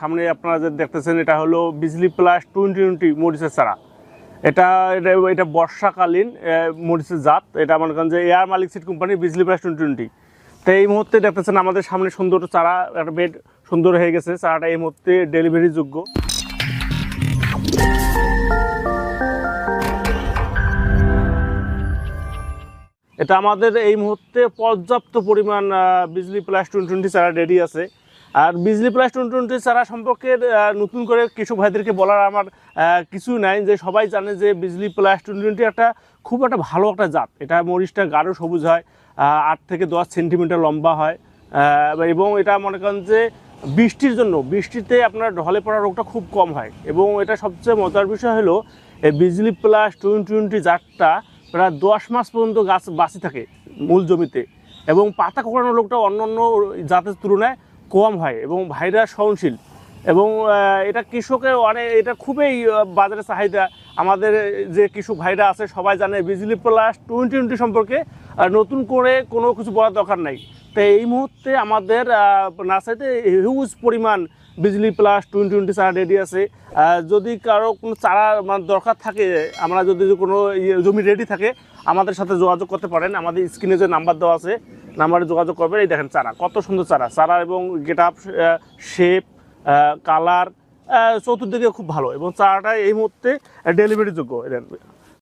সামনে আপনারা যে দেখতেছেন, এটা হলো বিজলি প্লাস টোয়েন্টি টোয়েন্টি মরিচের চারা। এটা এটা এটা বর্ষাকালীন মরিচের জাত। এটা করেন যে air Malik seed company Bijli plus twenty twenty তো এই মুহূর্তে দেখতেছেন আমাদের সামনে সুন্দর চারা, একটা বেড সুন্দর হয়ে গেছে। চারাটা এই মুহূর্তে ডেলিভারি যোগ্য। এটা আমাদের এই মুহূর্তে পর্যাপ্ত পরিমাণ বিজলি প্লাস টোয়েন্টি টোয়েন্টি চারা রেডি আছে। আর বিজলি প্লাস টোয়েন্টি টোয়েন্টি চারা সম্পর্কে নতুন করে কৃষক ভাইদেরকে বলার আমার কিছু নাই যে সবাই জানে যে বিজলি প্লাস টোয়েন্টি টোয়েন্টি একটা খুব একটা ভালো একটা জাত। এটা মরিচটা গাঢ় সবুজ হয় আট থেকে দশ সেন্টিমিটার লম্বা হয় এবং এটা মনে করেন যে বৃষ্টির জন্য, বৃষ্টিতে আপনার ঢলে পড়া রোগটা খুব কম হয়। এবং এটা সবচেয়ে মজার বিষয় হলো, এই বিজলি প্লাস টোয়েন্টি টোয়েন্টি জাতটা প্রায় দশ মাস পর্যন্ত গাছ বাঁচি থাকে মূল জমিতে। এবং পাতা কোঁকড়ানোর লোকটা অন্য অন্য জাতের তুলনায় কম হয় এবং ভাইরাস সহনশীল। এবং এটা কৃষকের অনেক এটা খুবই বাজারে চাহিদা। আমাদের যে কৃষক ভাইরা আছে সবাই জানে বিজলি প্লাস টোয়েন্টি টোয়েন্টি সম্পর্কে। নতুন করে কোনো কিছু বলার দরকার নাই। তো এই মুহূর্তে আমাদের নার্সারিতে হিউজ পরিমাণ বিজলি প্লাস টোয়েন্টি টোয়েন্টি চারা রেডি আছে। যদি কারও কোনো চারা মানে দরকার থাকে, আমরা যদি কোনো ইয়ে জমি রেডি থাকে, আমাদের সাথে যোগাযোগ করতে পারেন। আমাদের স্ক্রিনে যে নাম্বার দেওয়া আছে নাম্বারে যোগাযোগ করবেন এই দেখেন চারা, কত সুন্দর চারা চারা এবং গেট আপ শেপ কালার চতুর্দিকে খুব ভালো এবং চারাটা এই মুহূর্তে ডেলিভারি যোগ্য এই দেখেন।